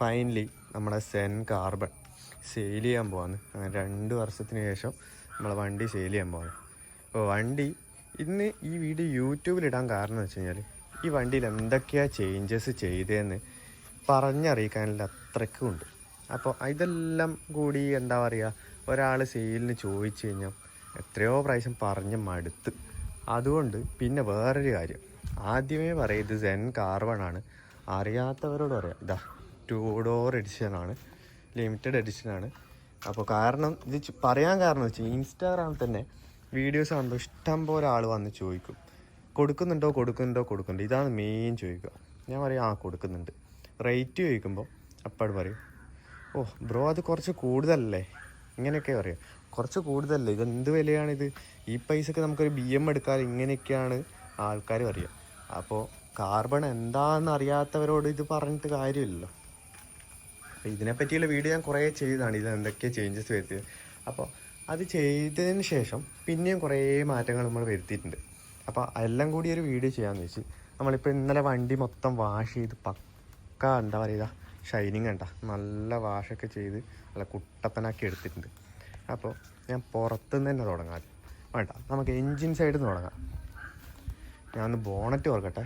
Finally നമ്മുടെ Sen carbon sale ചെയ്യാൻ പോവാന്ന്. അങ്ങനെ രണ്ട് വർഷത്തിന് ശേഷം നമ്മളെ വണ്ടി സെയിൽ ചെയ്യാൻ പോവാണ്. അപ്പോൾ വണ്ടി ഇന്ന് ഈ വീഡിയോ യൂട്യൂബിലിടാൻ കാരണം എന്ന് വെച്ച് കഴിഞ്ഞാൽ ഈ വണ്ടിയിൽ എന്തൊക്കെയാണ് ചേഞ്ചസ് ചെയ്തതെന്ന് പറഞ്ഞറിയിക്കാനുള്ള അത്രയ്ക്കും ഉണ്ട്. അപ്പോൾ ഇതെല്ലാം കൂടി എന്താ പറയുക ഒരാൾ സെയിലിന് ചോദിച്ചു കഴിഞ്ഞാൽ എത്രയോ പ്രാവശ്യം പറഞ്ഞ് മടുത്ത്. അതുകൊണ്ട് പിന്നെ വേറൊരു കാര്യം. ആദ്യമേ പറയും ഇത് സെൻ കാർബൺ ആണ്. അറിയാത്തവരോട് പറയാം. ഇതാ ടൂ ഡോർ എഡിഷനാണ് ലിമിറ്റഡ് എഡിഷനാണ് അപ്പോൾ കാരണം ഇത് പറയാൻ കാരണം വെച്ചാൽ ഇൻസ്റ്റാഗ്രാമിൽ തന്നെ വീഡിയോസ് കാണുമ്പോൾ ഇഷ്ടം പോലെ ആൾ വന്ന് ചോദിക്കും. കൊടുക്കുന്നുണ്ടോ കൊടുക്കുന്നുണ്ടോ കൊടുക്കുന്നുണ്ടോ? ഇതാണ് മെയിൻ ചോദിക്കുക. ഞാൻ പറയും ആ കൊടുക്കുന്നുണ്ട്. റേറ്റ് ചോദിക്കുമ്പോൾ അപ്പാട് പറയും ഓ ബ്രോ അത് കുറച്ച് കൂടുതലല്ലേ? ഇങ്ങനെയൊക്കെ പറയാം. കുറച്ച് കൂടുതലല്ലേ? ഇത് എന്ത് വിലയാണിത്? ഈ പൈസക്ക് നമുക്കൊരു ബി എം എടുക്കാൻ ഇങ്ങനെയൊക്കെയാണ് ആൾക്കാർ പറയുക അപ്പോൾ കാർബൺ എന്താണെന്ന് അറിയാത്തവരോട് ഇത് പറഞ്ഞിട്ട് കാര്യമില്ലല്ലോ. അപ്പോൾ ഇതിനെപ്പറ്റിയുള്ള വീഡിയോ ഞാൻ കുറേ ചെയ്തതാണ്. ഇതിൽ എന്തൊക്കെയാണ് ചേഞ്ചസ് വരുത്തിയത്. അപ്പോൾ അത് ചെയ്തതിന് ശേഷം പിന്നെയും കുറേ മാറ്റങ്ങൾ നമ്മൾ വരുത്തിയിട്ടുണ്ട്. അപ്പോൾ എല്ലാം കൂടി ഒരു വീഡിയോ ചെയ്യാമെന്ന് വെച്ച് നമ്മളിപ്പോൾ ഇന്നലെ വണ്ടി മൊത്തം വാഷ് ചെയ്ത് പക്ക എന്താ പറയുക ഷൈനിങ് കണ്ട. നല്ല വാഷൊക്കെ ചെയ്ത് നല്ല കുട്ടപ്പനാക്കി എടുത്തിട്ടുണ്ട്. അപ്പോൾ ഞാൻ പുറത്തുനിന്ന് തന്നെ തുടങ്ങാം വേണ്ട നമുക്ക് എൻജിൻ സൈഡിൽ നിന്ന് തുടങ്ങാം. ഞാൻ ഒന്ന് ബോണറ്റ് ഓർക്കട്ടെ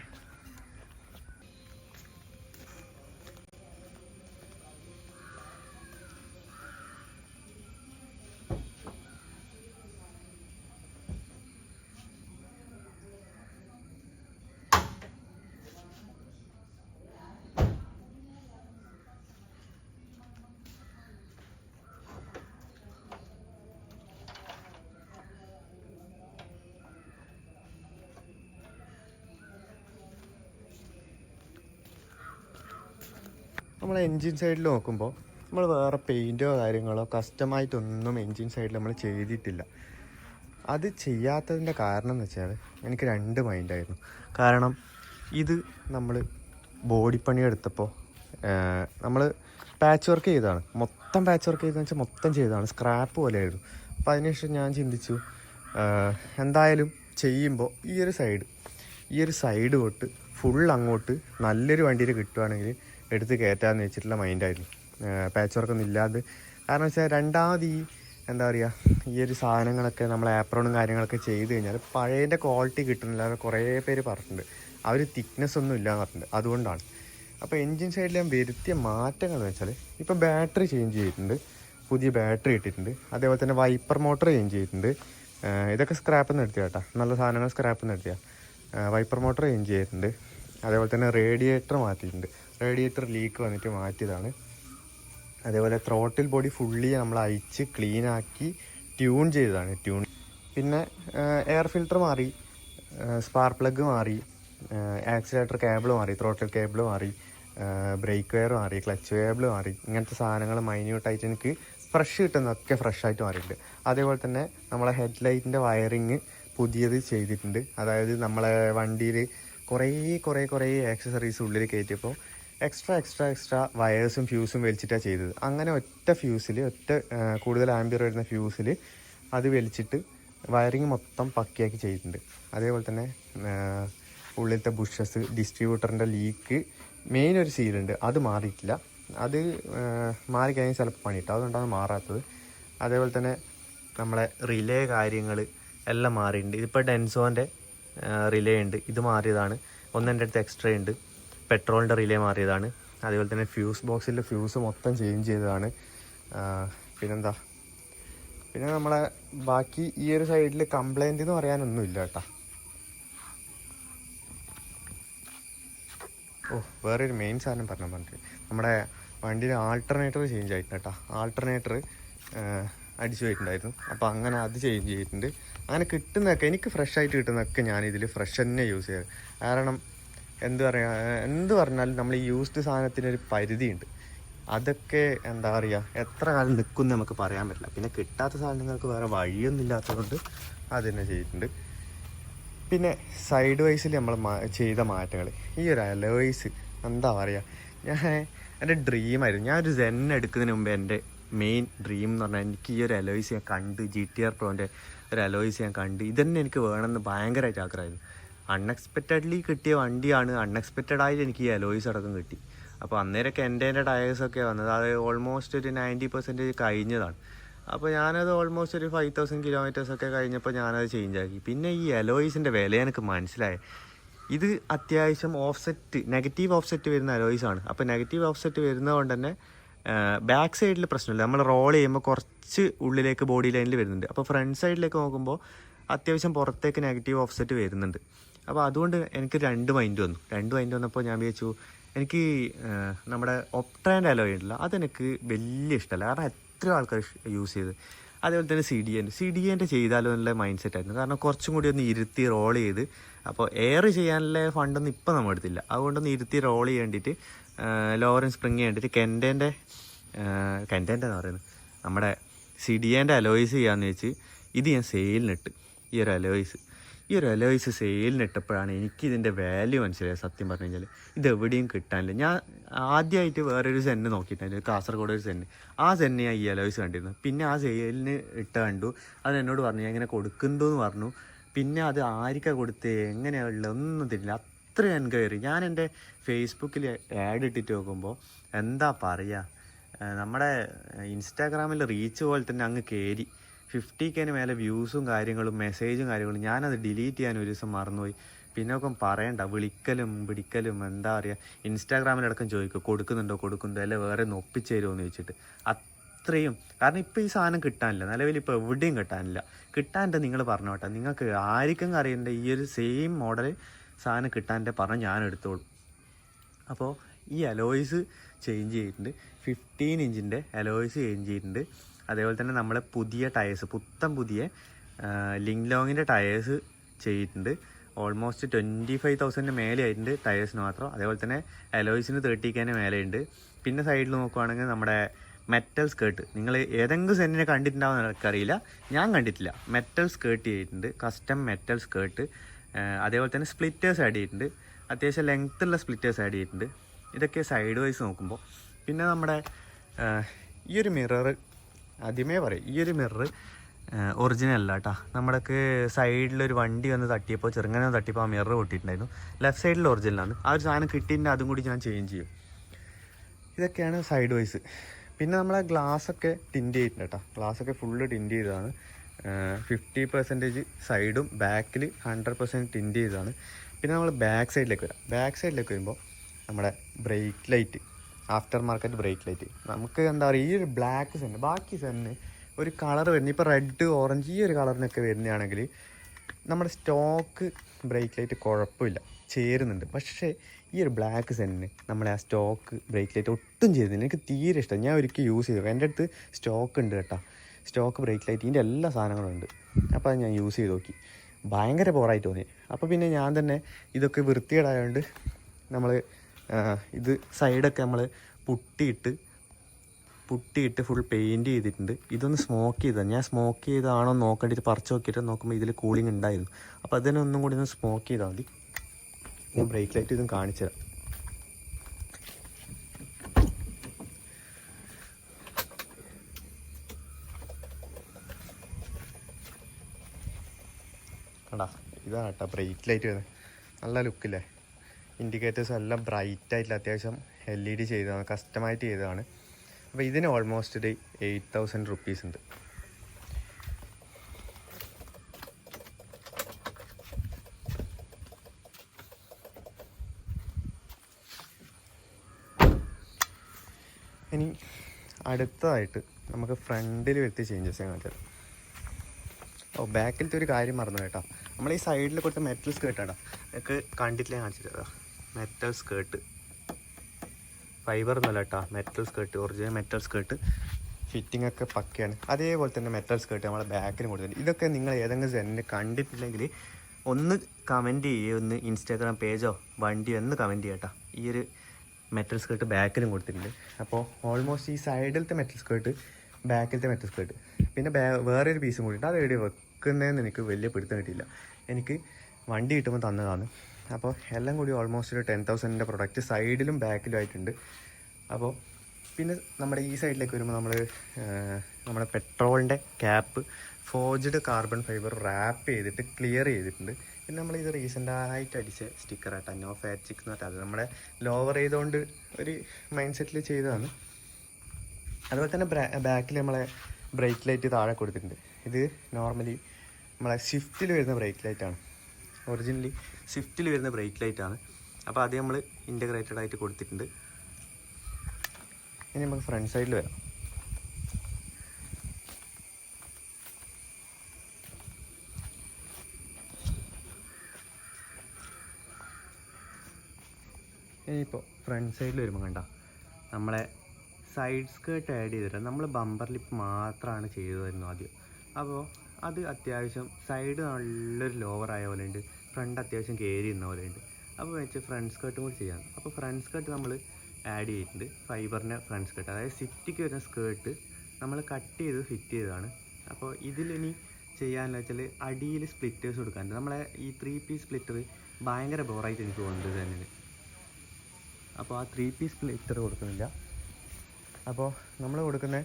നമ്മൾ എൻജിൻ സൈഡിൽ നോക്കുമ്പോൾ നമ്മൾ വേറെ പെയിന്റോ കാര്യങ്ങളോ കസ്റ്റമായിട്ടൊന്നും എൻജിൻ സൈഡിൽ നമ്മൾ ചെയ്തിട്ടില്ല. അത് ചെയ്യാത്തതിന്റെ കാരണം എന്ന് വെച്ചാൽ എനിക്ക് രണ്ട് മൈൻഡായിരുന്നു കാരണം ഇത് നമ്മൾ ബോഡി പണി എടുത്തപ്പോൾ നമ്മൾ പാച്ച് വർക്ക് ചെയ്തതാണ്. മൊത്തം പാച്ച് വർക്ക് ചെയ്തതെന്ന് വെച്ചാൽ മൊത്തം ചെയ്തതാണ്. സ്ക്രാപ്പ് പോലെയായിരുന്നു. അപ്പോൾ അതിനുശേഷം ഞാൻ ചിന്തിച്ചു എന്തായാലും ചെയ്യുമ്പോൾ ഈ ഒരു സൈഡ് ഈ ഒരു സൈഡ് തൊട്ട് ഫുൾ അങ്ങോട്ട് നല്ലൊരു വണ്ടിയിൽ കിട്ടുവാണെങ്കിൽ എടുത്ത് കയറ്റാമെന്ന് വെച്ചിട്ടുള്ള മൈൻഡായിരുന്നു. പാച്ച് വർക്കൊന്നും ഇല്ലാതെ കാരണം വെച്ചാൽ രണ്ടാമത് ഈ എന്താ പറയുക ഈ ഒരു സാധനങ്ങളൊക്കെ നമ്മൾ ആപ്രോണും കാര്യങ്ങളൊക്കെ ചെയ്ത് കഴിഞ്ഞാൽ പഴയതിന്റെ ക്വാളിറ്റി കിട്ടുന്നില്ല കുറേ പേര് പറഞ്ഞിട്ടുണ്ട്. അവർ തിക്നെസ് ഒന്നും ഇല്ല എന്ന് പറഞ്ഞിട്ടുണ്ട്. അതുകൊണ്ടാണ്. അപ്പോൾ എൻജിൻ സൈഡിൽ ഞാൻ വരുത്തിയ മാറ്റങ്ങൾ എന്ന് വെച്ചാൽ ഇപ്പോൾ ബാറ്ററി ചേഞ്ച് ചെയ്തിട്ടുണ്ട്. പുതിയ ബാറ്ററി ഇട്ടിട്ടുണ്ട്. അതേപോലെ തന്നെ വൈപ്പർ മോട്ടർ ചേഞ്ച് ചെയ്തിട്ടുണ്ട്. ഇതൊക്കെ സ്ക്രാപ്പിൽ നിന്ന് കേട്ടോ. നല്ല സാധനങ്ങൾ സ്ക്രാപ്പിൽ നിന്ന് എടുത്തിയ വൈപ്പർ മോട്ടർ ചേഞ്ച് ചെയ്തിട്ടുണ്ട്. അതേപോലെ തന്നെ റേഡിയേറ്റർ മാറ്റിയിട്ടുണ്ട്. റേഡിയേറ്റർ ലീക്ക് വന്നിട്ട് മാറ്റിയതാണ്. അതേപോലെ ത്രോട്ടിൽ ബോഡി ഫുള്ളി നമ്മൾ അയച്ച് ക്ലീനാക്കി ട്യൂൺ ചെയ്തതാണ്. ട്യൂൺ പിന്നെ എയർ ഫിൽറ്റർ മാറി സ്പാർ പ്ലഗ് മാറി ആക്സിലേറ്റർ കേബിൾ മാറി ത്രോട്ടിൽ കേബിൾ മാറി ബ്രേക്ക് വെയർ മാറി ക്ലച്ച് കേബിൾ മാറി ഇങ്ങനത്തെ സാധനങ്ങൾ മൈന്യൂട്ടായിട്ട് എനിക്ക് ഫ്രഷ് കിട്ടുന്നതൊക്കെ ഫ്രഷായിട്ട് മാറിയിട്ടുണ്ട്. അതേപോലെ തന്നെ നമ്മളെ ഹെഡ് ലൈറ്റിന്റെ വയറിങ് പുതിയത് ചെയ്തിട്ടുണ്ട്. അതായത് നമ്മളെ വണ്ടിയിൽ കുറേ കുറേ കുറേ ആക്സസറീസ് ഉള്ളിൽ കയറ്റിയപ്പോൾ എക്സ്ട്രാ എക്സ്ട്രാ എക്സ്ട്രാ വയേഴ്സും ഫ്യൂസും വലിച്ചിട്ടാണ് ചെയ്തത്. അങ്ങനെ ഒറ്റ ഫ്യൂസിൽ ഒറ്റ കൂടുതൽ ആംബിയർ വരുന്ന ഫ്യൂസിൽ അത് വലിച്ചിട്ട് വയറിങ് മൊത്തം പക്കിയാക്കി ചെയ്തിട്ടുണ്ട്. അതേപോലെ തന്നെ ഉള്ളിലത്തെ ബുഷസ് ഡിസ്ട്രിബ്യൂട്ടറിന്റെ ലീക്ക് മെയിൻ ഒരു സീലുണ്ട് അത് മാറിയിട്ടില്ല. അത് മാറിക്കഴിഞ്ഞാൽ ചിലപ്പോൾ പണിയിട്ടു? അതുകൊണ്ടാണ് മാറാത്തത്. അതേപോലെ തന്നെ നമ്മളെ റിലേ കാര്യങ്ങൾ എല്ലാം മാറിയിട്ടുണ്ട്. ഇതിപ്പോൾ ഡെൻസോന്റെ റിലേ ഉണ്ട്. ഇത് മാറിയതാണ്. ഒന്നെന്റെ അടുത്ത് എക്സ്ട്രാ ഉണ്ട്. പെട്രോളിന്റെ റിലേ മാറിയതാണ്. അതേപോലെ തന്നെ ഫ്യൂസ് ബോക്സിലെ ഫ്യൂസ് മൊത്തം ചേഞ്ച് ചെയ്തതാണ്. പിന്നെന്താ? പിന്നെ നമ്മളെ ബാക്കി ഈ ഒരു സൈഡിൽ കംപ്ലൈന്റ് എന്ന് പറയാനൊന്നുമില്ല കേട്ടോ. ഓ വേറൊരു മെയിൻ സാധനം പറഞ്ഞു പറഞ്ഞിട്ട് നമ്മുടെ വണ്ടിയുടെ ആൾട്ടർനേറ്റർ ചേഞ്ച് ആയിട്ടുണ്ട് കേട്ടോ. ആൾട്ടർനേറ്റർ അടിച്ചു പോയിട്ടുണ്ടായിരുന്നു. അപ്പോൾ അങ്ങനെ അത് ചേഞ്ച് ചെയ്തിട്ടുണ്ട്. അങ്ങനെ കിട്ടുന്നതൊക്കെ എനിക്ക് ഫ്രഷ് ആയിട്ട് കിട്ടുന്നതൊക്കെ ഞാനിതിൽ ഫ്രഷ് തന്നെ യൂസ് ചെയ്യാറ്. കാരണം എന്ത് പറയാ എന്ത് പറഞ്ഞാലും നമ്മൾ ഈ യൂസ്ഡ് സാധനത്തിനൊരു പരിധിയുണ്ട്. അതൊക്കെ എന്താ പറയുക എത്ര കാലം നിൽക്കും നമുക്ക് പറയാൻ പറ്റില്ല. പിന്നെ കിട്ടാത്ത സാധനങ്ങൾക്ക് വേറെ വഴിയൊന്നും ഇല്ലാത്തതുകൊണ്ട് അത് തന്നെ ചെയ്തിട്ടുണ്ട്. പിന്നെ സൈഡ് വൈസിൽ നമ്മൾ ചെയ്ത മാറ്റങ്ങൾ ഈ ഒരു അലോയ്സ് എന്താ പറയുക ഞാൻ എന്റെ ഡ്രീമായിരുന്നു ഞാനൊരു സെൻ എടുക്കുന്നതിന് മുമ്പ് എന്റെ മെയിൻ ഡ്രീം എന്ന് പറഞ്ഞാൽ എനിക്ക് ഈ ഒരു അലോയ്സ് ഞാൻ കണ്ട് ജി ടി ആർ പ്രോന്റെ ഒരു അലോയ്സ് ഞാൻ കണ്ട് ഇതന്നെ എനിക്ക് വേണമെന്ന് ഭയങ്കരമായിട്ട് ആഗ്രഹമായിരുന്നു. അൺഎക്സ്പെക്റ്റഡ്ലി കിട്ടിയ വണ്ടിയാണ്. അൺഎക്സ്പെക്റ്റഡ് ആയിട്ട് എനിക്ക് അലോയ്സ് അടക്കം കിട്ടി. അപ്പോൾ അന്നേരമൊക്കെ എന്റെ എന്റെ ടയേഴ്സൊക്കെ വന്നത് അത് ഓൾമോസ്റ്റ് ഒരു നയന്റി പെർസെന്റേജ് കഴിഞ്ഞതാണ്. അപ്പോൾ ഞാനത് ഓൾമോസ്റ്റ് ഒരു ഫൈവ് തൗസൻഡ് കിലോമീറ്റേഴ്സൊക്കെ കഴിഞ്ഞപ്പോൾ ഞാനത് ചേഞ്ച് ആക്കി. പിന്നെ ഈ അലോയിസിന്റെ വില എനിക്ക് മനസ്സിലായി. ഇത് അത്യാവശ്യം ഓഫ്സെറ്റ് നെഗറ്റീവ് ഓഫ്സെറ്റ് വരുന്ന അലോയ്സ് ആണ്. അപ്പോൾ നെഗറ്റീവ് ഓഫ്സെറ്റ് വരുന്നതുകൊണ്ട് തന്നെ ബാക്ക് സൈഡിൽ പ്രശ്നമില്ല. നമ്മൾ റോൾ ചെയ്യുമ്പോൾ കുറച്ച് ഉള്ളിലേക്ക് ബോഡി ലൈനിൽ വരുന്നുണ്ട്. അപ്പോൾ ഫ്രണ്ട് സൈഡിലേക്ക് നോക്കുമ്പോൾ അത്യാവശ്യം പുറത്തേക്ക് നെഗറ്റീവ് ഓഫ്സെറ്റ് വരുന്നുണ്ട്. അപ്പോൾ അതുകൊണ്ട് എനിക്ക് രണ്ട് മൈൻഡ് വന്നു. രണ്ട് മൈൻഡ് വന്നപ്പോൾ ഞാൻ വിചാരിച്ചു എനിക്ക് നമ്മുടെ ഒപ്ട്രാൻഡ് അലോയ് ഉണ്ടല്ലോ അതെനിക്ക് വലിയ ഇഷ്ടമല്ല കാരണം എത്ര ആൾക്കാർ യൂസ് ചെയ്ത്. അതേപോലെ തന്നെ C D N C D എന്റെ ചെയ്താലോ എന്നുള്ള മൈൻഡ് സെറ്റ് ആയിരുന്നു. കാരണം കുറച്ചും കൂടി ഒന്ന് ഇരുത്തി റോൾ ചെയ്ത് അപ്പോൾ എയർ ചെയ്യാനുള്ള ഫണ്ടൊന്നും ഇപ്പം നമ്മൾ എടുത്തില്ല. അതുകൊണ്ടൊന്ന് ഇരുത്തി റോൾ ചെയ്യേണ്ടിയിട്ട് ലോറൻ സ്പ്രിങ് ചെയ്യേണ്ടിയിട്ട് കെന്റേന്റെ കെന്റേന്റെ എന്ന് പറയുന്നത് നമ്മുടെ സി ഡി എന്റെ അലോയ്സ് ചെയ്യാമെന്ന് വെച്ച് ഇത് ഞാൻ സെയിലിനിട്ട് ഈ ഒരു അലോയ്സ് ഈ ഒരു അലോയ്സ് സെയിലിനിട്ടപ്പോഴാണ് എനിക്കിതിന്റെ വാല്യൂ മനസ്സിലായത്. സത്യം പറഞ്ഞു കഴിഞ്ഞാൽ ഇത് എവിടെയും കിട്ടാനില്ല. ഞാൻ ആദ്യമായിട്ട് വേറൊരു സെന്ന് നോക്കിയിട്ടുണ്ടായിരുന്നു കാസർഗോഡ് ഒരു സെന്ന് ആ സെന്ന് ഞാൻ ഈ അലോയ്സ് കണ്ടിരുന്നു. പിന്നെ ആ സെയിലിന് ഇട്ട കണ്ടു. അത് എന്നോട് പറഞ്ഞു ഞാൻ ഇങ്ങനെ കൊടുക്കുന്നു എന്ന് പറഞ്ഞു. പിന്നെ അത് ആർക്കാ കൊടുത്ത്? എങ്ങനെയുള്ള ഒന്നും തരില്ല അത്ര എൻക്വയറി ഞാൻ എന്റെ ഫേസ്ബുക്കിൽ ആഡ് ഇട്ടിട്ട് നോക്കുമ്പോൾ എന്താ പറയുക നമ്മുടെ ഇൻസ്റ്റാഗ്രാമിൽ റീച്ച് പോലെ തന്നെ അങ്ങ് കയറി ഫിഫ്റ്റി കെന് മേലെ വ്യൂസും കാര്യങ്ങളും മെസ്സേജും കാര്യങ്ങളും ഞാനത് ഡിലീറ്റ് ചെയ്യാൻ ഒരു ദിവസം മറന്നുപോയി. പിന്നെ ഒക്കെ പറയണ്ട വിളിക്കലും പിടിക്കലും എന്താ പറയുക ഇൻസ്റ്റാഗ്രാമിലടക്കം ചോദിക്കും കൊടുക്കുന്നുണ്ടോ കൊടുക്കുന്നുണ്ടോ അല്ലെ വേറെ ഒന്ന് ഒപ്പിച്ച് തരുമോ എന്ന് ചോദിച്ചിട്ട്. അത്രയും. കാരണം ഇപ്പോൾ ഈ സാധനം കിട്ടാനില്ല. നിലവിൽ ഇപ്പോൾ എവിടെയും കിട്ടാനില്ല. കിട്ടാന്റെ നിങ്ങൾ പറഞ്ഞോട്ടെ നിങ്ങൾക്ക് ആർക്കും അറിയേണ്ട ഈ ഒരു സെയിം മോഡൽ സാധനം കിട്ടാന്റെ പറഞ്ഞ് ഞാൻ എടുത്തോളൂ. അപ്പോൾ ഈ അലോയ്സ് ചേഞ്ച് ചെയ്തിട്ടുണ്ട്. ഫിഫ്റ്റീൻ ഇഞ്ചിന്റെ അലോയ്സ് ചേഞ്ച് ചെയ്തിട്ടുണ്ട്. അതേപോലെ തന്നെ നമ്മൾ പുതിയ ടയേഴ്സ് പുത്തൻ പുതിയ ലിങ് ലോങ്ങിന്റെ ടയേഴ്സ് ചെയ്തിട്ടുണ്ട്. ഓൾമോസ്റ്റ് ട്വന്റി ഫൈവ് തൗസൻഡിന് മേലെ ആയിട്ടുണ്ട് ടയേഴ്സിന് മാത്രം. അതേപോലെ തന്നെ അലോയ്സിന് തേർട്ടി കെന് മേലെ ഉണ്ട് പിന്നെ സൈഡിൽ നോക്കുവാണെങ്കിൽ നമ്മുടെ മെറ്റൽ സ്കേർട്ട് നിങ്ങൾ ഏതെങ്കിലും സെന്റിനെ കണ്ടിട്ടുണ്ടാവും എനിക്കറിയില്ല. ഞാൻ കണ്ടിട്ടില്ല. മെറ്റൽ സ്കേർട്ട് ചെയ്തിട്ടുണ്ട്. കസ്റ്റം മെറ്റൽ സ്കേർട്ട് അതേപോലെ തന്നെ സ്പ്ലിറ്റേഴ്സ് ആഡ് ചെയ്തിട്ടുണ്ട്. അത്യാവശ്യം ലെങ്ത് ഉള്ള സ്പ്ലിറ്റേഴ്സ് ആഡ് ചെയ്തിട്ടുണ്ട്. ഇതൊക്കെ സൈഡ് വൈസ് നോക്കുമ്പോൾ പിന്നെ നമ്മുടെ ഈ ഒരു മിറർ ആദ്യമേ പറയും ഈ ഒരു മിറർ ഒറിജിനൽ അല്ല കേട്ടോ നമ്മുടെക്ക് ഒരു വണ്ടി വന്ന് തട്ടിയപ്പോൾ ചെറുങ്ങനെ തട്ടിയപ്പോൾ ആ മിറർ പൊട്ടിയിട്ടുണ്ടായിരുന്നു. ലെഫ്റ്റ് സൈഡിൽ ഒറിജിനലാണ് ആ ഒരു സാധനം കിട്ടിയിട്ടുണ്ട് അതും കൂടി ഞാൻ ചേഞ്ച് ചെയ്യും. ഇതൊക്കെയാണ് സൈഡ് വൈസ് പിന്നെ നമ്മളെ ഗ്ലാസ് ഒക്കെ ടിൻഡ് ചെയ്തിട്ടുണ്ട് കേട്ടോ ഗ്ലാസ് ഒക്കെ ഫുള്ള് ടിന്റ് ചെയ്തതാണ്. ഫിഫ്റ്റി പെർസെന്റേജ് സൈഡും ബാക്കിൽ ഹൺഡ്രഡ് പെർസെന്റ് ടിന്റ് ചെയ്തതാണ്. പിന്നെ നമ്മൾ ബാക്ക് സൈഡിലേക്ക് വരാം. ബാക്ക് സൈഡിലേക്ക് വരുമ്പോൾ നമ്മുടെ brake light aftermarket brake light നമുക്ക് എന്താ പറയുക ഈ ഒരു ബ്ലാക്ക് സെന്ന് ബാക്കി സെന്ന് ഒരു കളർ വരുന്നത് ഇപ്പോൾ റെഡ് ഓറഞ്ച് ഈ ഒരു കളറിനൊക്കെ വരുന്നതാണെങ്കിൽ നമ്മുടെ സ്റ്റോക്ക് ബ്രേക്ക് ലൈറ്റ് കുഴപ്പമില്ല ചേരുന്നുണ്ട്. പക്ഷേ ഈ ഒരു ബ്ലാക്ക് സെന്നിന് നമ്മളെ ആ സ്റ്റോക്ക് ബ്രേക്ക് ലൈറ്റ് ഒട്ടും ചെയ്യുന്നില്ല എനിക്ക് തീരെ ഇഷ്ടം. ഞാൻ ഒരിക്കൽ യൂസ് ചെയ്തു എന്റെ അടുത്ത് സ്റ്റോക്ക് ഉണ്ട് കേട്ടോ. സ്റ്റോക്ക് ബ്രേക്ക് ലൈറ്റ് ഇതിന്റെ എല്ലാ സാധനങ്ങളും ഉണ്ട്. അപ്പോൾ അത് ഞാൻ യൂസ് ചെയ്ത് നോക്കി. ഭയങ്കര ബോറായി തോന്നി. അപ്പോൾ പിന്നെ ഞാൻ തന്നെ ഇതൊക്കെ വൃത്തികേടായതുകൊണ്ട് നമ്മൾ ഇത് സൈഡൊക്കെ നമ്മൾ പുട്ടിയിട്ട് പുട്ടിയിട്ട് ഫുൾ പെയിന്റ് ചെയ്തിട്ടുണ്ട്. ഇതൊന്ന് സ്മോക്ക് ചെയ്താൽ ഞാൻ സ്മോക്ക് ചെയ്താണോ നോക്കേണ്ടിയിട്ട് പറിച്ച് നോക്കിയിട്ട് നോക്കുമ്പോൾ ഇതിൽ കൂളിംഗ് ഉണ്ടായിരുന്നു. അപ്പോൾ അതിനെ ഒന്നും കൂടി ഒന്ന് സ്മോക്ക് ചെയ്താൽ മതി. ഞാൻ ബ്രേക്ക് ലൈറ്റ് ഇതും കാണിച്ചു തരാം. കണ്ടാ? ഇതാണ് കേട്ടോ ബ്രേക്ക് ലൈറ്റ് വരുന്നത്. നല്ല ലുക്കില്ലേ ഇൻഡിക്കേറ്റേഴ്സ് എല്ലാം ബ്രൈറ്റ് അത്യാവശ്യം എൽ ഇ ഡി ചെയ്തതാണ് കസ്റ്റമായിട്ട് ചെയ്തതാണ്. അപ്പോൾ ഇതിന് ഓൾമോസ്റ്റ് ഒരു എയ്റ്റ് തൗസൻഡ് റുപ്പീസ് ഉണ്ട്. ഇനി അടുത്തതായിട്ട് നമുക്ക് ഫ്രണ്ടിൽ വരുത്തിയ ചേഞ്ചസ് കാണിച്ചത് ഓ ബാക്കിലത്തെ ഒരു കാര്യം മറന്നു കേട്ടോ. നമ്മൾ ഈ സൈഡിൽ കൊടുത്ത മെറ്റൽസ് കേട്ടോ നിങ്ങൾക്ക് കണ്ടിട്ടില്ല കാണിച്ചിട്ടാ മെറ്റൽ സ്കേർട്ട് ഫൈബർ എന്നല്ല കേട്ടോ metal skirt original metal skirt fitting ഒക്കെ പക്കയാണ്. അതേപോലെ തന്നെ മെറ്റൽ സ്കേർട്ട് നമ്മളെ ബാക്കിന് കൊടുത്തിട്ടുണ്ട്. ഇതൊക്കെ നിങ്ങൾ ഏതെങ്കിലും സെന്നെ കണ്ടിട്ടില്ലെങ്കിൽ ഒന്ന് കമന്റ് ചെയ്യുക ഒന്ന് ഇൻസ്റ്റാഗ്രാം പേജോ വണ്ടിയോ ഒന്ന് കമന്റ് ചെയ്യട്ടോ ഈ ഒരു മെറ്റൽ സ്കേർട്ട് ബാക്കിലും കൊടുത്തിട്ടുണ്ട്. അപ്പോൾ ഓൾമോസ്റ്റ് ഈ സൈഡിലത്തെ മെറ്റൽ സ്കേർട്ട് ബാക്കിലത്തെ മെറ്റൽ സ്കേർട്ട് പിന്നെ വേറൊരു പീസും കൂടി ഉണ്ട്. അത് എവിടെ വെക്കുന്നതെന്ന് എനിക്ക് വലിയ പിടുത്തം കിട്ടിയില്ല. എനിക്ക് വണ്ടി കിട്ടുമ്പോൾ തന്നതാണ്. അപ്പോൾ എല്ലാം കൂടി ഓൾമോസ്റ്റ് ഒരു ടെൻ തൗസൻഡിന്റെ പ്രൊഡക്റ്റ് സൈഡിലും ബാക്കിലും ആയിട്ടുണ്ട്. അപ്പോൾ പിന്നെ നമ്മുടെ ഈ സൈഡിലേക്ക് വരുമ്പോൾ നമ്മൾ നമ്മുടെ പെട്രോളിന്റെ cap forged carbon fibre wrap ചെയ്തിട്ട് ക്ലിയർ ചെയ്തിട്ടുണ്ട്. പിന്നെ നമ്മൾ ഇത് റീസെന്റായിട്ട് അടിച്ച സ്റ്റിക്കർ ആട്ടോ നോ ഫാറ്റ് ചിക്സ് എന്ന് പറഞ്ഞാൽ അത് നമ്മുടെ ലോവർ ചെയ്തുകൊണ്ട് ഒരു മൈൻഡ് സെറ്റിൽ ചെയ്തതാണ്. അതുപോലെ തന്നെ ബാക്കിൽ നമ്മളെ ബ്രേക്ക് ലൈറ്റ് താഴെ കൊടുത്തിട്ടുണ്ട്. ഇത് നോർമലി നമ്മളെ സ്വിഫ്റ്റിൽ വരുന്ന ബ്രേക്ക് ലൈറ്റാണ് ഒറിജിനലി സ്വിഫ്റ്റിൽ വരുന്ന ബ്രേക്ക് ലൈറ്റാണ് അപ്പോൾ അത് നമ്മൾ ഇന്റഗ്രേറ്റഡ് ആയിട്ട് കൊടുത്തിട്ടുണ്ട്. ഇനി നമുക്ക് ഫ്രണ്ട് സൈഡിൽ വരാം. ഇനിയിപ്പോൾ ഫ്രണ്ട് സൈഡിൽ വരുമ്പോൾ കണ്ട നമ്മളെ സൈഡ് സ്കേർട്ട് ആഡ് ചെയ്തിട്ട് നമ്മൾ ബമ്പർ ലിപ്പ് മാത്രമാണ് ചെയ്തു തരുന്നത് ആദ്യം. അപ്പോൾ അത് അത്യാവശ്യം സൈഡ് നല്ലൊരു ലോവർ ആയ പോലെ ഉണ്ട്. ഫ്രണ്ട് അത്യാവശ്യം കയറി ഇരുന്ന പോലെ ഉണ്ട്. അപ്പോൾ വെച്ച് ഫ്രണ്ട് സ്കേർട്ടും കൂടി ചെയ്യാം. അപ്പോൾ ഫ്രണ്ട് സ്കേർട്ട് നമ്മൾ ആഡ് ചെയ്തിട്ടുണ്ട്. ഫൈബറിന്റെ ഫ്രണ്ട് സ്കേർട്ട് അതായത് സിറ്റിക്ക് വരുന്ന സ്കേർട്ട് നമ്മൾ കട്ട് ചെയ്ത് ഫിറ്റ് ചെയ്തതാണ്. അപ്പോൾ ഇതിലിനി ചെയ്യാമെന്ന് വെച്ചാൽ അടിയിൽ സ്പ്ലിറ്റേഴ്സ് കൊടുക്കാനുണ്ട്. നമ്മളെ ഈ ത്രീ പീസ് സ്പ്ലിറ്റർ ഭയങ്കര ബോറായിട്ട് എനിക്ക് തോന്നുന്നത് തന്നെ അപ്പോൾ ആ ത്രീ പീസ് സ്പ്ലിറ്റർ കൊടുക്കുന്നില്ല. അപ്പോൾ നമ്മൾ കൊടുക്കുന്ന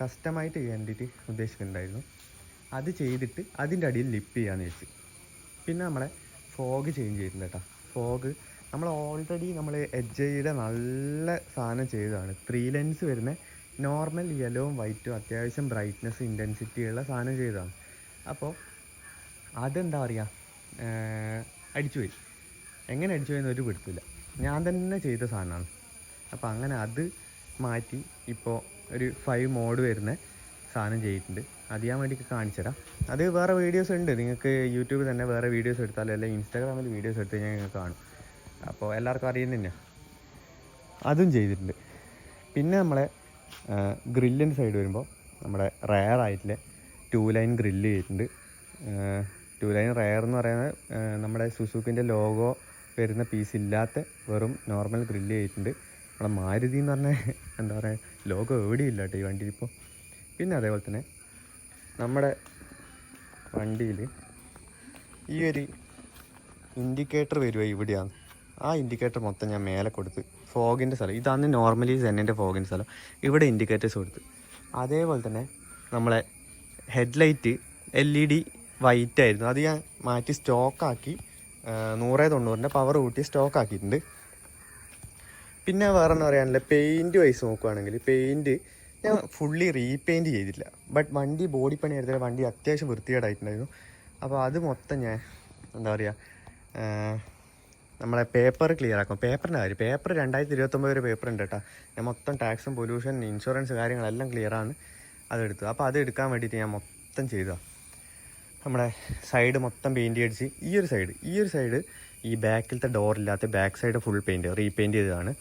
കസ്റ്റമായിട്ട് ചെയ്യാൻ വേണ്ടിയിട്ട് ഉദ്ദേശിക്കുന്നുണ്ടായിരുന്നു. അത് ചെയ്തിട്ട് അതിന്റെ അടിയിൽ ലിപ്പ് ചെയ്യാന്ന് വെച്ച്. പിന്നെ നമ്മളെ ഫോഗ് ചേഞ്ച് ചെയ്തിട്ടുണ്ട് കേട്ടോ. ഫോഗ് നമ്മൾ ഓൾറെഡി നമ്മൾ എച്ച് ഐയുടെ നല്ല സാധനം ചെയ്തതാണ്. ത്രീ ലെൻസ് വരുന്ന നോർമൽ യെല്ലോവും വൈറ്റും അത്യാവശ്യം ബ്രൈറ്റ്നസ് ഇന്റൻസിറ്റി ഉള്ള സാധനം ചെയ്തതാണ്. അപ്പോൾ അതെന്താ പറയുക അടിച്ചു പോയി. എങ്ങനെ അടിച്ചു പോയെന്ന് ഒരു പിടുത്തില്ല. ഞാൻ തന്നെ ചെയ്ത സാധനമാണ്. അപ്പോൾ അങ്ങനെ അത് മാറ്റി ഇപ്പോൾ ഒരു ഫൈവ് മോഡ് വരുന്ന സാധനം ചെയ്തിട്ടുണ്ട്. അത് ഞാൻ വേണ്ടിയിട്ട് കാണിച്ചുതരാം അത് വേറെ വീഡിയോസ് ഉണ്ട്. നിങ്ങൾക്ക് യൂട്യൂബിൽ തന്നെ വേറെ വീഡിയോസ് എടുത്താലും അല്ലെങ്കിൽ ഇൻസ്റ്റാഗ്രാമിൽ വീഡിയോസ് എടുത്ത് കഴിഞ്ഞാൽ നിങ്ങൾക്ക് കാണും. അപ്പോൾ എല്ലാവർക്കും അറിയുന്ന തന്നെയാണ് അതും ചെയ്തിട്ടുണ്ട്. പിന്നെ നമ്മളെ ഗ്രില്ലിന്റെ സൈഡ് വരുമ്പോൾ നമ്മുടെ റയർ ആയിട്ടുള്ള ടു ലൈൻ ഗ്രില്ല് ചെയ്തിട്ടുണ്ട്. ടു ലൈൻ റയർ എന്ന് പറയുന്നത് നമ്മുടെ സുസുക്കിന്റെ ലോഗോ വരുന്ന പീസ് ഇല്ലാത്ത വെറും നോർമൽ ഗ്രില്ല് ചെയ്തിട്ടുണ്ട്. നമ്മുടെ മാരുതി എന്ന് പറഞ്ഞാൽ എന്താ പറയുക ലോഗോ എവിടെയില്ല കേട്ടോ ഈ വണ്ടിയിൽ ഇപ്പോൾ പിന്നെ അതേപോലെ തന്നെ നമ്മുടെ വണ്ടിയിൽ ഈ ഒരു ഇൻഡിക്കേറ്റർ വരുക ഇവിടെയാണ്. ആ ഇൻഡിക്കേറ്റർ മൊത്തം ഞാൻ മേലെ കൊടുത്ത് ഫോഗിന്റെ സ്ഥലം. ഇതാണ് നോർമലി സെന്നിന്റെ ഫോഗിന്റെ സ്ഥലം. ഇവിടെ ഇൻഡിക്കേറ്റേഴ്സ് കൊടുത്ത്. അതേപോലെ തന്നെ നമ്മളെ headlight L E D white ആയിരുന്നു. അത് ഞാൻ മാറ്റി സ്റ്റോക്കാക്കി നൂറ് തൊണ്ണൂറിന്റെ പവർ കൂട്ടി സ്റ്റോക്കാക്കിയിട്ടുണ്ട് പിന്നെ വേറെ എന്താ പറയാനുള്ള പെയിന്റ് വൈസ് നോക്കുകയാണെങ്കിൽ പെയിന്റ് ഞാൻ ഫുള്ളി റീപെയിന്റ് ചെയ്തിട്ടില്ല ബട്ട് വണ്ടി ബോഡി പണി എടുത്തില്ല. വണ്ടി അത്യാവശ്യം വൃത്തികേടായിട്ടുണ്ടായിരുന്നു. അപ്പോൾ അത് മൊത്തം ഞാൻ എന്താ പറയുക നമ്മളെ പേപ്പർ ക്ലിയർ ആക്കും പേപ്പറിന്റെ കാര്യം. പേപ്പർ രണ്ടായിരത്തി ഇരുപത്തൊമ്പത് വരെ പേപ്പർ ഉണ്ട് കേട്ടോ ഞാൻ മൊത്തം ടാക്സും പൊല്യൂഷൻ ഇൻഷുറൻസ് കാര്യങ്ങളെല്ലാം ആണ്. അതെടുത്തു അപ്പോൾ അത് എടുക്കാൻ വേണ്ടിയിട്ട് ഞാൻ മൊത്തം ചെയ്തതാണ് നമ്മുടെ സൈഡ് മൊത്തം പെയിന്റ് അടിച്ച് ഈ ഒരു സൈഡ് ഈ ഒരു സൈഡ് ഈ ബാക്കിലത്തെ ഡോറില്ലാത്ത back side full paint repaint ചെയ്തതാണ്.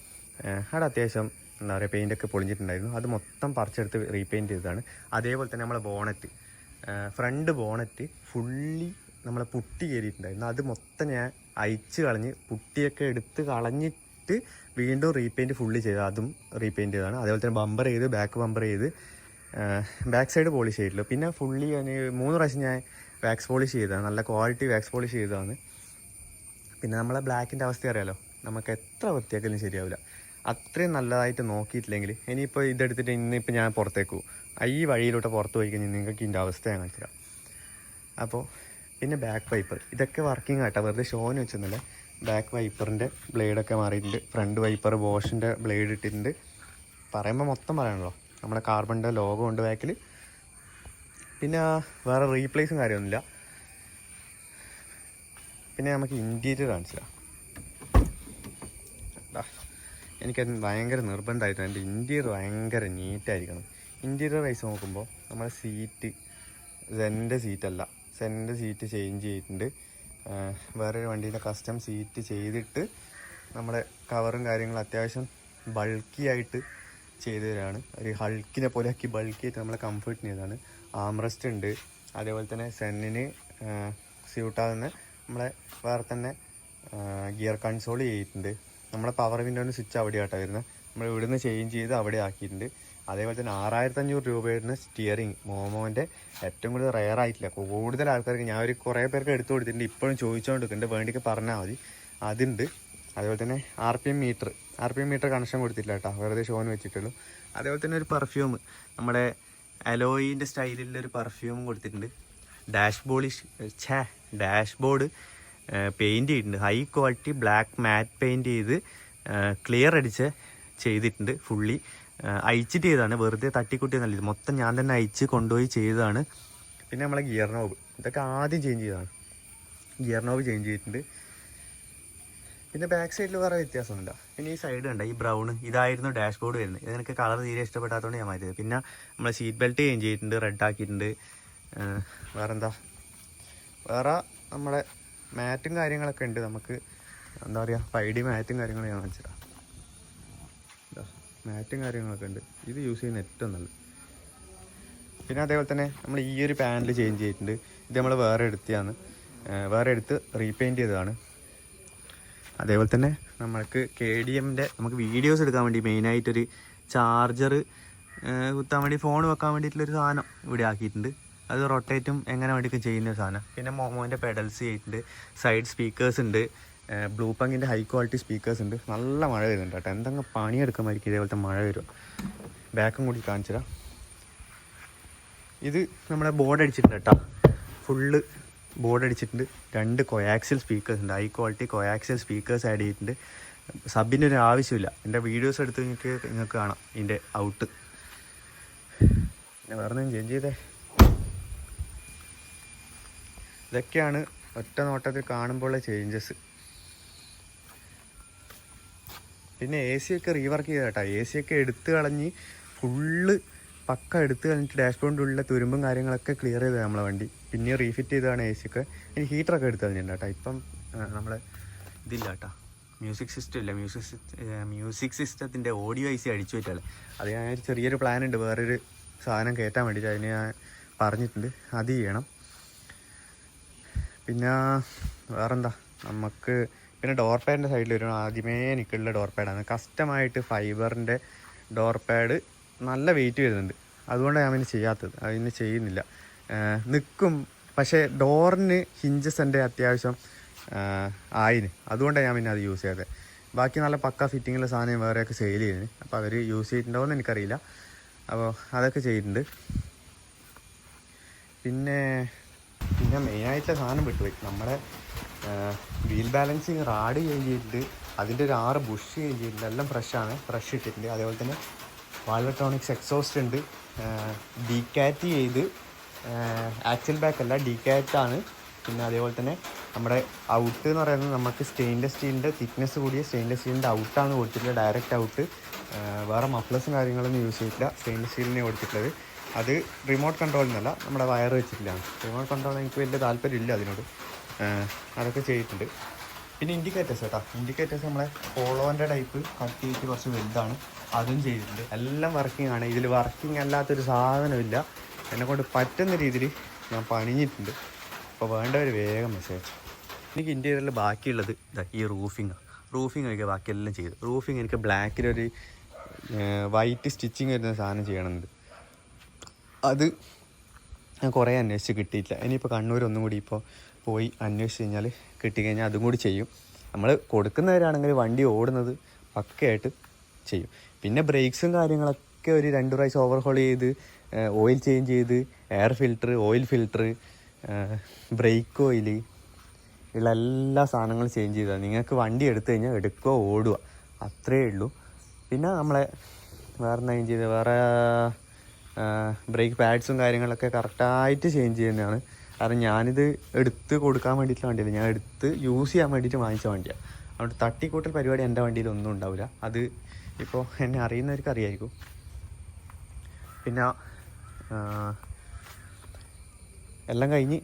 അവിടെ അത്യാവശ്യം എന്താ പറയുക പെയിന്റൊക്കെ പൊളിഞ്ഞിട്ടുണ്ടായിരുന്നു. അത് മൊത്തം പറിച്ചെടുത്ത് റീപെയിന്റ് ചെയ്തതാണ്. അതേപോലെ തന്നെ നമ്മളെ ബോണറ്റ് ഫ്രണ്ട് ബോണറ്റ് ഫുള്ളി നമ്മളെ പുട്ടി കയറിയിട്ടുണ്ടായിരുന്നു. അത് മൊത്തം ഞാൻ അയച്ച് കളഞ്ഞ് പുട്ടിയൊക്കെ എടുത്ത് കളഞ്ഞിട്ട് വീണ്ടും റീപെയിന്റ് ഫുള്ളി ചെയ്ത് അതും റീപെയിന്റ് ചെയ്തതാണ്. അതേപോലെ തന്നെ ബമ്പർ ചെയ്ത് ബാക്ക് ബമ്പർ ചെയ്ത് ബാക്ക് സൈഡ് പോളിഷ് ചെയ്തിട്ടില്ല. പിന്നെ ഫുള്ളി ഞാൻ മൂന്ന് പ്രാവശ്യം ഞാൻ വാക്സ് പോളിഷ് ചെയ്തതാണ്. നല്ല ക്വാളിറ്റി വാക്സ് പോളിഷ് ചെയ്തതാണ്. പിന്നെ നമ്മളെ ബ്ലാക്കിന്റെ അവസ്ഥ അറിയാലോ? നമുക്ക് എത്ര വൃത്തിയാക്കലും ശരിയാവില്ല. അത്രയും നല്ലതായിട്ട് നോക്കിയിട്ടില്ലെങ്കിൽ ഇനിയിപ്പോൾ ഇതെടുത്തിട്ട് ഇന്നിപ്പോൾ ഞാൻ പുറത്തേക്ക് പോകും. ഈ വഴിയിലോട്ട് പുറത്ത് പോയി കഴിഞ്ഞാൽ നിങ്ങൾക്ക് ഇതിന്റെ അവസ്ഥ ഞാൻ കാണിച്ചുതരാം. അപ്പോൾ പിന്നെ ബാക്ക് വൈപ്പർ ഇതൊക്കെ വർക്കിംഗ് ആട്ടോ. വെറുതെ ഷോന് വെച്ചൊന്നുമില്ല. ബാക്ക് വൈപ്പറിന്റെ ബ്ലേഡൊക്കെ മാറിയിട്ടുണ്ട്. ഫ്രണ്ട് വൈപ്പർ ബോഷിന്റെ ബ്ലേഡ് ഇട്ടിട്ടുണ്ട്. പറയുമ്പോൾ മൊത്തം പറയണല്ലോ നമ്മുടെ കാർബണിന്റെ ലോഗോ ഉണ്ട് ബാക്കിൽ പിന്നെ വേറെ റീപ്ലേസും കാര്യമൊന്നുമില്ല. പിന്നെ നമുക്ക് ഇന്റീരിയർ കാണിച്ചു തരാം ദാ, എനിക്കത് ഭയങ്കര നിർബന്ധമായിരുന്നു എന്റെ ഇന്റീരിയർ ഭയങ്കര നീറ്റായിരിക്കണം ഇന്റീരിയർ വൈസ് നോക്കുമ്പോൾ നമ്മുടെ സീറ്റ് സെന്റെ സീറ്റല്ല സെന്റെ സീറ്റ് ചേഞ്ച് ചെയ്തിട്ടുണ്ട്. വേറൊരു വണ്ടീന്റെ കസ്റ്റം സീറ്റ് ചെയ്തിട്ട് നമ്മുടെ കവറും കാര്യങ്ങളും അത്യാവശ്യം ബൾക്കി ആയിട്ട് ചെയ്തു തരാണ് ഒരു ഹൾക്കിനെ പോലെ ആക്കി ബൾക്കി ആയിട്ട് നമ്മളെ കംഫർട്ടിന് ചെയ്തതാണ്. ആംറസ്റ്റ് ഉണ്ട്. അതേപോലെ തന്നെ സെന്നിന് സ്യൂട്ടാകുന്ന നമ്മളെ വേറെ തന്നെ ഗിയർ കൺസോൾ ചെയ്തിട്ടുണ്ട്. നമ്മളെ പവർ വിൻഡോന്റെ സ്വിച്ച് അവിടെയാട്ടോ വരുന്നത് നമ്മൾ ഇവിടുന്ന് ചേഞ്ച് ചെയ്ത് അവിടെ ആക്കിയിട്ടുണ്ട്. അതേപോലെ തന്നെ ആറായിരത്തി അഞ്ഞൂറ് രൂപ വരുന്ന സ്റ്റിയറിങ് മോമോന്റെ ഏറ്റവും കൂടുതൽ റെയർ ആയിട്ടില്ല കൂടുതൽ ആൾക്കാർക്ക് ഞാൻ ഒരു കുറേ പേർക്ക് എടുത്തു കൊടുത്തിട്ടുണ്ട്. ഇപ്പോഴും ചോദിച്ചുകൊണ്ടിരിക്കുന്നുണ്ട് വേണ്ടിക്ക് പറഞ്ഞാൽ മതി. അതുണ്ട്. അതേപോലെ തന്നെ R P M meter R P M meter connection കൊടുത്തിട്ടില്ല കേട്ടോ വെറുതെ ഷോന് വെച്ചിട്ടുള്ളൂ. അതേപോലെ തന്നെ ഒരു പെർഫ്യൂം നമ്മുടെ അലോയിന്റെ സ്റ്റൈലിന്റെ ഒരു പെർഫ്യൂം കൊടുത്തിട്ടുണ്ട്. ഡാഷ് ബോളിഷ് ഛേ ഡാഷ് ബോർഡ് പെയിന്റ് ചെയ്തിട്ടുണ്ട്. High quality black matte paint ചെയ്ത് ക്ലിയർ അടിച്ച് ചെയ്തിട്ടുണ്ട് ഫുള്ളി അയച്ചിട്ട് ചെയ്തതാണ്. വെറുതെ തട്ടിക്കുട്ടി എന്നല്ല. ഇത് മൊത്തം ഞാൻ തന്നെ അയച്ച് കൊണ്ടുപോയി ചെയ്തതാണ്. പിന്നെ നമ്മളെ ഗിയർ നോബ് ഇതൊക്കെ ആദ്യം ചേഞ്ച് ചെയ്തതാണ്. ഗിയർ നോബ് ചേഞ്ച് ചെയ്തിട്ടുണ്ട്. പിന്നെ ബാക്ക് സൈഡിൽ വേറെ വ്യത്യാസമൊന്നുമില്ല പിന്നെ ഈ സൈഡ് കണ്ട? ഈ ബ്രൗൺ ഇതായിരുന്നു ഡാഷ് ബോർഡ് വരുന്നത് ഇതെനിക്ക് കളർ തീരെ ഇഷ്ടപ്പെടാത്തതുകൊണ്ട് ഞാൻ മാറ്റിയത്. പിന്നെ നമ്മൾ സീറ്റ് ബെൽറ്റ് ചേഞ്ച് ചെയ്തിട്ടുണ്ട്. റെഡ് ആക്കിയിട്ടുണ്ട്. വേറെന്താ? വേറെ നമ്മുടെ മാറ്റും കാര്യങ്ങളൊക്കെ ഉണ്ട്. നമുക്ക് എന്താ പറയുക ഫൈവ് ഡി മാറ്റും കാര്യങ്ങളും ഞാൻ കാണിച്ചിടാം മാറ്റും കാര്യങ്ങളൊക്കെ ഉണ്ട്. ഇത് യൂസ് ചെയ്യുന്ന ഏറ്റവും നല്ലത്. പിന്നെ അതേപോലെ തന്നെ നമ്മൾ ഈ ഒരു പാനൽ ചേഞ്ച് ചെയ്തിട്ടുണ്ട്. ഇത് നമ്മൾ വേറെ എടുത്തതാണ്. വേറെ എടുത്ത് റീപെയിന്റ് ചെയ്തതാണ്. അതേപോലെ തന്നെ നമ്മൾക്ക് കെ ഡി എമ്മിന്റെ നമുക്ക് വീഡിയോസ് എടുക്കാൻ വേണ്ടി മെയിനായിട്ടൊരു ചാർജർ കുത്താൻ വേണ്ടി ഫോൺ വെക്കാൻ വേണ്ടിയിട്ടുള്ളൊരു സാധനം ഇവിടെ ആക്കിയിട്ടുണ്ട്. അത് റൊട്ടേറ്റും എങ്ങനെ വേണ്ടിയൊക്കെ ചെയ്യുന്ന സാധനം. പിന്നെ മോമോന്റെ പെഡൽസ് ചെയ്തിട്ടുണ്ട്. സൈഡ് സ്പീക്കേഴ്സ് ഉണ്ട്. ബ്ലൂ പങ്കിന്റെ ഹൈ ക്വാളിറ്റി സ്പീക്കേഴ്സ് ഉണ്ട്. നല്ല മഴ വരുന്നുണ്ട് കേട്ടോ. എന്തെങ്കിലും പണിയെടുക്കുമായിരിക്കും ഇതേപോലത്തെ മഴ വരും. ബാക്കും കൂടി കാണിച്ചു ഇത് നമ്മുടെ ബോർഡ് അടിച്ചിട്ടുണ്ട് കേട്ടോ. ഫുള്ള് ബോർഡ് അടിച്ചിട്ടുണ്ട്. രണ്ട് കൊയാക്സിൽ സ്പീക്കേഴ്സ് ഉണ്ട്. High quality coaxial speakers add ചെയ്തിട്ടുണ്ട്. സബിന്റെ ഒരു ആവശ്യമില്ല. എന്റെ വീഡിയോസ് എടുത്ത് നിങ്ങൾക്ക് നിങ്ങൾക്ക് കാണാം. ഇതിന്റെ ഔട്ട് പിന്നെ വേറെ ഒന്നും ചേഞ്ച് ചെയ്തേ. ഇതൊക്കെയാണ് ഒറ്റ നോട്ടത്തിൽ കാണുമ്പോഴുള്ള ചേഞ്ചസ് പിന്നെ എ സി ഒക്കെ റീവർക്ക് ചെയ്ത കേട്ടോ എ സി ഒക്കെ എടുത്തു കളഞ്ഞ് ഫുള്ള് പക്ക എടുത്ത് കളഞ്ഞിട്ട് ഡാഷ്ബോർഡിന്റെ ഉള്ളിലെ തുരുമ്പും കാര്യങ്ങളൊക്കെ ക്ലിയർ ചെയ്തത് നമ്മളെ വണ്ടി. പിന്നെ റീഫിറ്റ് ചെയ്തതാണ് എ സി ഒക്കെ. ഇനി ഹീറ്ററൊക്കെ എടുത്ത് കളഞ്ഞിട്ടുണ്ട് കേട്ടോ ഇപ്പം നമ്മളെ ഇതില്ല കേട്ടോ മ്യൂസിക് സിസ്റ്റം ഇല്ല മ്യൂസിക് മ്യൂസിക് സിസ്റ്റത്തിന്റെ ഓഡിയോ ഐ സി അടിച്ചു പറ്റാല്ലേ അത് ഞാൻ ചെറിയൊരു പ്ലാൻ ഉണ്ട്. വേറൊരു സാധനം കയറ്റാൻ വേണ്ടിയിട്ട് അതിന് ഞാൻ പറഞ്ഞിട്ടുണ്ട്. അത് ചെയ്യണം. പിന്നെ വേറെന്താ? നമുക്ക് പിന്നെ ഡോർ പാഡിന്റെ സൈഡിൽ വരും ആദ്യമേ എനിക്കുള്ള ഡോർ പാഡാണ് കസ്റ്റമായിട്ട് ഫൈബറിന്റെ ഡോർ പാഡ് നല്ല വെയിറ്റ് വരുന്നുണ്ട്. അതുകൊണ്ടാണ് ഞാൻ ചെയ്യാത്തത്. അതിന് ചെയ്യുന്നില്ല. നിൽക്കും പക്ഷേ ഡോറിന് ഹിഞ്ചസ് എന്റെ അത്യാവശ്യം ആയിന്. അതുകൊണ്ടാണ് ഞാൻ പിന്നെ അത് യൂസ് ചെയ്തത് ബാക്കി നല്ല പക്ക ഫിറ്റിങ്ങുള്ള സാധനം വേറെയൊക്കെ സെയിൽ ചെയ്യുന്നു അപ്പോൾ അവർ യൂസ് ചെയ്തിട്ടുണ്ടോ എന്ന് എനിക്കറിയില്ല. അപ്പോൾ അതൊക്കെ ചെയ്തിട്ടുണ്ട്. പിന്നെ പിന്നെ മെയിനായിട്ടുള്ള സാധനം വിട്ടുപോയി നമ്മുടെ വീൽ ബാലൻസിങ് റാഡ് ചെയ്തിട്ട് അതിന്റെ ഒരു ആറ് ബുഷ് ചെയ്തിട്ടുണ്ട് എല്ലാം ഫ്രഷാണ് ഫ്രഷ് ഇട്ടിട്ടുണ്ട്. അതേപോലെ തന്നെ വാൾവട്രോണിക്സ് എക്സോസ്റ്റ് ഉണ്ട്. ഡീകാറ്റ് ചെയ്ത് ആക്സിൽ ബാക്ക് അല്ല ഡീകാറ്റ് ആണ്. പിന്നെ അതേപോലെ തന്നെ നമ്മുടെ ഔട്ട് എന്ന് പറയുന്നത് നമുക്ക് സ്റ്റെയിൻലെസ് സ്റ്റീലിന്റെ തിക്നെസ് കൂടിയ സ്റ്റെയിൻലെസ് സ്റ്റീലിന്റെ ഔട്ടാണ് കൊടുത്തിട്ടുള്ളത് ഡയറക്റ്റ് ഔട്ട് വേറെ മഫ്ലസും കാര്യങ്ങളൊന്നും യൂസ് ചെയ്തിട്ടില്ല. സ്റ്റെയിൻലെസ് സ്റ്റീലിനെ കൊടുത്തിട്ടുള്ളത്. അത് റിമോട്ട് കൺട്രോളിൽ നിന്നല്ല നമ്മുടെ വയർ വെച്ചിട്ടില്ലാണ് റിമോട്ട് കൺട്രോൾ എനിക്ക് വലിയ താല്പര്യമില്ല അതിനോട്. അതൊക്കെ ചെയ്തിട്ടുണ്ട്. പിന്നെ ഇൻഡിക്കേറ്റേഴ്സ് കേട്ടോ. ഇൻഡിക്കേറ്റേഴ്സ് നമ്മളെ ഫോളോന്റെ ടൈപ്പ് കട്ട് ചെയ്തിട്ട് കുറച്ച് വലുതാണ്. അതും ചെയ്തിട്ടുണ്ട്. എല്ലാം വർക്കിംഗ് ആണ്. ഇതിൽ വർക്കിംഗ് അല്ലാത്തൊരു സാധനമില്ല. എന്നെക്കൊണ്ട് പറ്റുന്ന രീതിയിൽ ഞാൻ പണിഞ്ഞിട്ടുണ്ട്. അപ്പോൾ വേണ്ടവർ വേഗം മെസ്സേജ് എനിക്ക് ഇന്റീരിയറിൽ ബാക്കിയുള്ളത് ഈ റൂഫിംഗ് റൂഫിങ് ഒക്കെ ബാക്കിയെല്ലാം ചെയ്തു. റൂഫിംഗ് എനിക്ക് ബ്ലാക്കിലൊരു വൈറ്റ് സ്റ്റിച്ചിങ് വരുന്ന സാധനം ചെയ്യണമെന്നുണ്ട് അത് ഞാൻ കുറേ അന്വേഷിച്ച് കിട്ടിയിട്ടില്ല. ഇനിയിപ്പോൾ കണ്ണൂർ ഒന്നും കൂടി ഇപ്പോൾ പോയി അന്വേഷിച്ച് കഴിഞ്ഞാൽ കിട്ടിക്കഴിഞ്ഞാൽ അതും കൂടി ചെയ്യും. നമ്മൾ കൊടുക്കുന്നവരാണെങ്കിൽ വണ്ടി ഓടുന്നത് പക്കയായിട്ട് ചെയ്യും. പിന്നെ ബ്രേക്സും കാര്യങ്ങളൊക്കെ ഒരു രണ്ട് പ്രാവശ്യം ഓവർഹോൾ ചെയ്ത് ഓയിൽ ചേഞ്ച് ചെയ്ത് air filter oil filter brake oil ഉള്ള എല്ലാ സാധനങ്ങളും ചേഞ്ച് ചെയ്താൽ നിങ്ങൾക്ക് വണ്ടി എടുത്തു കഴിഞ്ഞാൽ എടുക്കുക ഓടുക അത്രയേ ഉള്ളൂ. പിന്നെ നമ്മളെ വേറെ എന്താ ചെയ്തത് വേറെ ബ്രേക്ക് പാഡ്സും കാര്യങ്ങളൊക്കെ കറക്റ്റായിട്ട് ചേഞ്ച് ചെയ്യുന്നതാണ്. കാരണം ഞാനിത് എടുത്ത് കൊടുക്കാൻ വേണ്ടിയിട്ടുള്ള വണ്ടിയല്ല. ഞാൻ എടുത്ത് യൂസ് ചെയ്യാൻ വേണ്ടിയിട്ട് വാങ്ങിച്ച വണ്ടിയാണ് അതുകൊണ്ട് തട്ടിക്കൂട്ടൽ പരിപാടി എന്റെ വണ്ടിയിൽ ഒന്നും ഉണ്ടാവില്ല അത് ഇപ്പോൾ എന്നെ അറിയുന്നവർക്ക് അറിയായിരിക്കും. പിന്നെ എല്ലാം കഴിഞ്ഞ്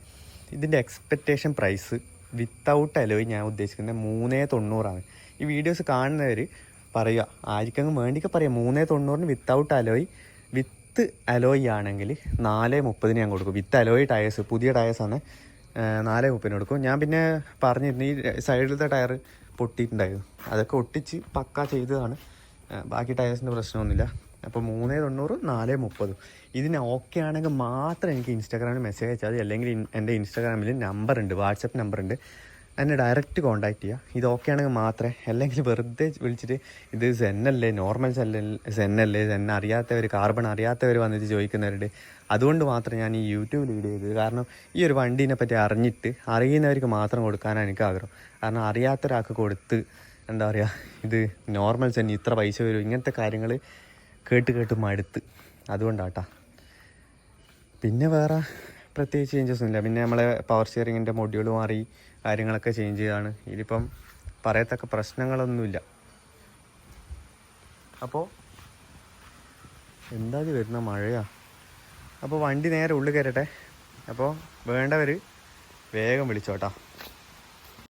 ഇതിന്റെ എക്സ്പെക്റ്റേഷൻ പ്രൈസ് വിത്തൗട്ട് അലോയ് ഞാൻ ഉദ്ദേശിക്കുന്നത് മൂന്നേ തൊണ്ണൂറാണ്. ഈ വീഡിയോസ് കാണുന്നവർ പറയുക ആർക്കെങ്കിലും വേണ്ടിയൊക്കെ പറയാം മൂന്നേ തൊണ്ണൂറിന് വിത്തൗട്ട് അലോയ് വിത്ത് അലോയ് ആണെങ്കിൽ നാല് മുപ്പതിന് ഞാൻ കൊടുക്കും. വിത്ത് അലോയ് ടയേഴ്സ് പുതിയ ടയേഴ്സാണ് നാല് മുപ്പതിന് കൊടുക്കും. ഞാൻ പിന്നെ പറഞ്ഞിരുന്നു ഈ സൈഡിലത്തെ ടയർ പൊട്ടിയിട്ടുണ്ടായിരുന്നു. അതൊക്കെ ഒട്ടിച്ച് പക്ക ചെയ്തതാണ്. ബാക്കി ടയേഴ്സിന്റെ പ്രശ്നമൊന്നുമില്ല. അപ്പോൾ മൂന്ന് തൊണ്ണൂറ് നാല് മുപ്പതും. ഇതിന് ഓക്കെ ആണെങ്കിൽ മാത്രം എനിക്ക് ഇൻസ്റ്റാഗ്രാമിൽ മെസ്സേജ് അയച്ചാൽ മതി. അല്ലെങ്കിൽ എന്റെ ഇൻസ്റ്റാഗ്രാമിൽ നമ്പർ ഉണ്ട് വാട്സപ്പ് നമ്പർ ഉണ്ട്. എന്നെ ഡയറക്റ്റ് കോൺടാക്റ്റ് ചെയ്യുക ഇത് ഓക്കെ ആണെങ്കിൽ മാത്രമേ അല്ലെങ്കിൽ വെറുതെ വിളിച്ചിട്ട് ഇത് സെന്നല്ലേ നോർമൽ സെല്ല സെന്നല്ലേ സെന്ന അറിയാത്തവർ കാർബൺ അറിയാത്തവർ വന്നിട്ട് ചോദിക്കുന്നവരുണ്ട്. അതുകൊണ്ട് മാത്രം ഞാൻ ഈ യൂട്യൂബിൽ വീഡിയോ ചെയ്തത് കാരണം ഈ ഒരു വണ്ടീനെ പറ്റി അറിഞ്ഞിട്ട് അറിയുന്നവർക്ക് മാത്രം കൊടുക്കാനാണ് എനിക്ക് ആഗ്രഹം. കാരണം അറിയാത്തൊരാൾക്ക് കൊടുത്ത് എന്താ പറയുക ഇത് നോർമൽ സെന്നി ഇത്ര പൈസ വരും. ഇങ്ങനത്തെ കാര്യങ്ങൾ കേട്ട് കേട്ട് മടുത്ത്. അതുകൊണ്ടാട്ടാ. പിന്നെ വേറെ പ്രത്യേകിച്ച് ചേഞ്ചസ് ഒന്നുമില്ല. പിന്നെ നമ്മളെ പവർ സ്റ്റിയറിങ്ങിന്റെ മൊഡ്യൂൾ മാറി കാര്യങ്ങളൊക്കെ ചേഞ്ച് ചെയ്താണ്. ഇതിപ്പം പറയത്തക്ക പ്രശ്നങ്ങളൊന്നുമില്ല. അപ്പോൾ എന്താ വരുന്ന മഴയാ? അപ്പോൾ വണ്ടി നേരെ ഉള്ളിൽ കയറട്ടെ. അപ്പോൾ വേണ്ടവർ വേഗം വിളിച്ചോട്ടാ.